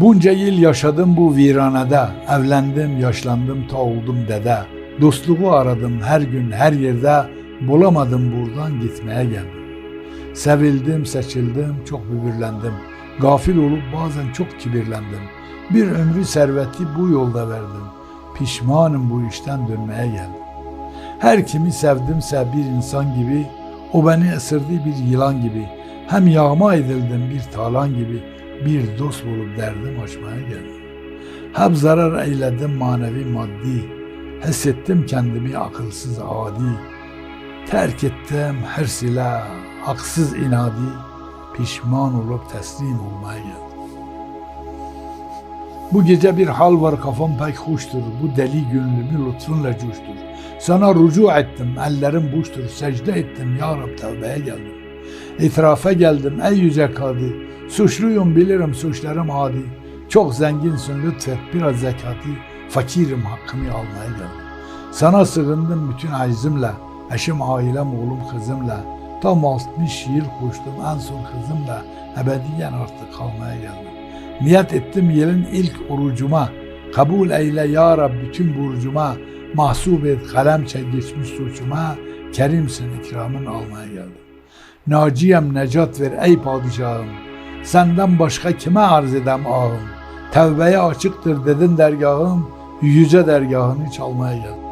Bunca yıl yaşadım bu viranede. Evlendim, yaşlandım, ta oldum dede. Dostluğu aradım her gün, her yerde. Bulamadım buradan gitmeye geldim. Sevildim, seçildim, çok bübürlendim. Gafil olup bazen çok kibirlendim. Bir ömrü serveti bu yolda verdim. Pişmanım bu işten dönmeye geldim. Her kimi sevdimse bir insan gibi, o beni ısırdı bir yılan gibi. Hem yağma edildim bir talan gibi, bir dost bulup derdim açmaya geldim. Hep zarar eyledim manevi maddi, hissettim kendimi akılsız adi. Terk ettim her silah, haksız inadi, pişman olup teslim olmaya geldim. Bu gece bir hal var kafam pek hoştur. Bu deli gönlümü lütfunla coştur. Sana rücu ettim, ellerim boştur. Secde ettim, Ya Rab tevbeye geldim. İtirafa geldim ey yüce kadı. Suçluyum bilirim suçlarım adi. Çok zenginsin lütfet biraz zekatı. Fakirim hakkımı almaya geldim. Sana sığındım bütün acizimle. Eşim, ailem, oğlum, kızımla. Tam 60 yıl koştum en son kızımla. Ebediyen artık kalmaya geldim. Niyet ettim yılın ilk orucuma. Kabul eyle ya Rab bütün burcuma. Mahsub et kalem çek geçmiş suçuma. Kerimsin ikramın almaya geldim. Naciyem necat ver ey padişahım. Senden başka kime arz edem ağım. Tevbeye açıktır dedin dergahım. Yüce dergahını çalmaya geldim.